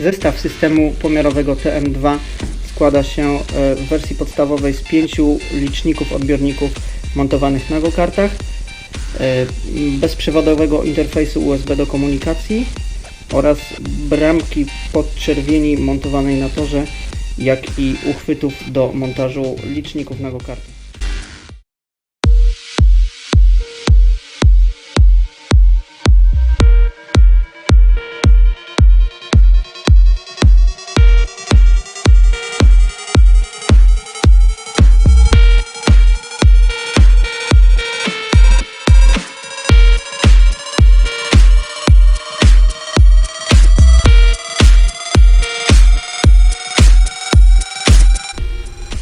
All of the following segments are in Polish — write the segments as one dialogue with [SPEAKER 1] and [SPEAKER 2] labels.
[SPEAKER 1] Zestaw systemu pomiarowego TM2 składa się e, w wersji podstawowej z pięciu liczników odbiorników montowanych na go-kartach, e, bezprzewodowego interfejsu USB do komunikacji oraz bramki podczerwieni montowanej na torze, jak i uchwytów do montażu liczników na go-karty.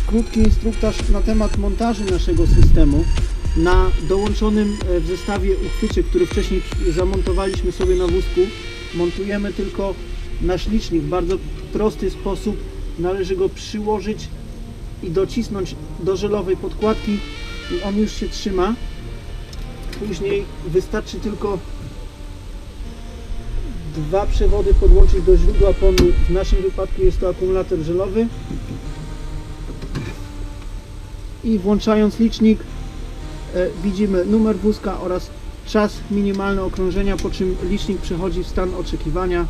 [SPEAKER 1] Krótki instruktaż na temat montażu naszego systemu. Na dołączonym e, w zestawie uchwycie, który wcześniej zamontowaliśmy sobie na wózku, montujemy tylko nasz licznik. W bardzo prosty sposób należy go przyłożyć i docisnąć do żelowej podkładki i on już się trzyma. Później wystarczy tylko dwa przewody podłączyć do źródła prądu. W naszym wypadku jest to akumulator żelowy i włączając licznik e, widzimy numer wózka oraz czas minimalny okrążenia, po czym licznik przechodzi w stan oczekiwania